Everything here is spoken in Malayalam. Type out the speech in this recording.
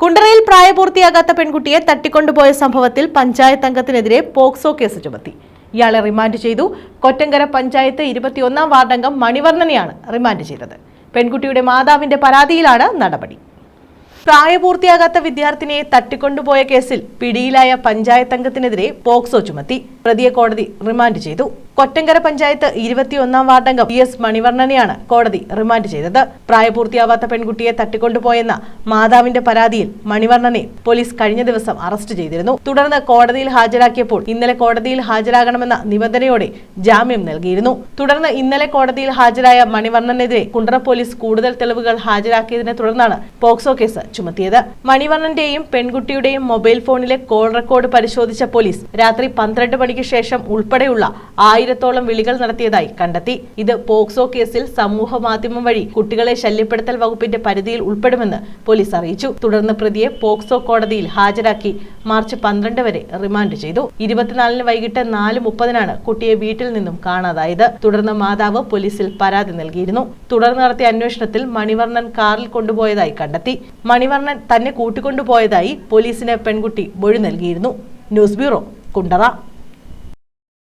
കുണ്ടറയിൽ പ്രായപൂർത്തിയാകാത്ത പെൺകുട്ടിയെ തട്ടിക്കൊണ്ടുപോയ സംഭവത്തിൽ പഞ്ചായത്ത് അംഗത്തിനെതിരെ പോക്സോ കേസ് ചുമത്തി. ഇയാളെ റിമാൻഡ് ചെയ്തു. കൊറ്റങ്കര പഞ്ചായത്ത് ഇരുപത്തിയൊന്നാം വാർഡംഗം മണിവർണനെയാണ് റിമാൻഡ് ചെയ്തത്. പെൺകുട്ടിയുടെ മാതാവിന്റെ പരാതിയിലാണ് നടപടി. പ്രായപൂർത്തിയാകാത്ത വിദ്യാർത്ഥിനിയെ തട്ടിക്കൊണ്ടുപോയ കേസിൽ പിടിയിലായ പഞ്ചായത്ത് അംഗത്തിനെതിരെ പോക്സോ ചുമത്തി. പ്രതിയെ കോടതി റിമാൻഡ് ചെയ്തു. കൊറ്റങ്കര പഞ്ചായത്ത് ഇരുപത്തിയൊന്നാം വാർഡംഗം പി എസ് മണിവർണനെയാണ് കോടതി റിമാൻഡ് ചെയ്തത്. പ്രായപൂർത്തിയാവാത്ത പെൺകുട്ടിയെ തട്ടിക്കൊണ്ടുപോയെന്ന മാതാവിന്റെ പരാതിയിൽ മണിവർണനെ പോലീസ് കഴിഞ്ഞ ദിവസം അറസ്റ്റ് ചെയ്തിരുന്നു. തുടർന്ന് കോടതിയിൽ ഹാജരാക്കിയപ്പോൾ ഇന്നലെ കോടതിയിൽ ഹാജരാകണമെന്ന നിബന്ധനയോടെ ജാമ്യം നൽകിയിരുന്നു. തുടർന്ന് ഇന്നലെ കോടതിയിൽ ഹാജരായ മണിവർണനെതിരെ കുണ്ടറ പോലീസ് കൂടുതൽ തെളിവുകൾ ഹാജരാക്കിയതിനെ തുടർന്നാണ് പോക്സോ കേസ് ചുമത്തിയത്. മണിവർണന്റെയും പെൺകുട്ടിയുടെയും മൊബൈൽ ഫോണിലെ കോൾ റെക്കോർഡ് പരിശോധിച്ച പോലീസ് രാത്രി പന്ത്രണ്ട് മണിക്ക് ശേഷം ഉൾപ്പെടെയുള്ള ആയിരത്തോളം വിളികൾ നടത്തിയതായി കണ്ടെത്തി. ഇത് പോക്സോ കേസിൽ സമൂഹ മാധ്യമം വഴി കുട്ടികളെ ശല്യപ്പെടുത്തൽ വകുപ്പിന്റെ പരിധിയിൽ ഉൾപ്പെടുമെന്ന് പോലീസ് അറിയിച്ചു. തുടർന്ന് പ്രതിയെ പോക്സോ കോടതിയിൽ ഹാജരാക്കി മാർച്ച് പന്ത്രണ്ട് വരെ റിമാൻഡ് ചെയ്തു. ഇരുപത്തിനാലിന് വൈകിട്ട് നാല് മുപ്പതിനാണ് കുട്ടിയെ വീട്ടിൽ നിന്നും കാണാതായത്. തുടർന്ന് മാതാവ് പോലീസിൽ പരാതി നൽകിയിരുന്നു. തുടർന്ന് നടത്തിയ അന്വേഷണത്തിൽ മണിവർണൻ കാറിൽ കൊണ്ടുപോയതായി കണ്ടെത്തി. മണിവർണൻ തന്നെ കൂട്ടിക്കൊണ്ടുപോയതായി പോലീസിന് പെൺകുട്ടി മൊഴി നൽകിയിരുന്നു. News bureau Kundara.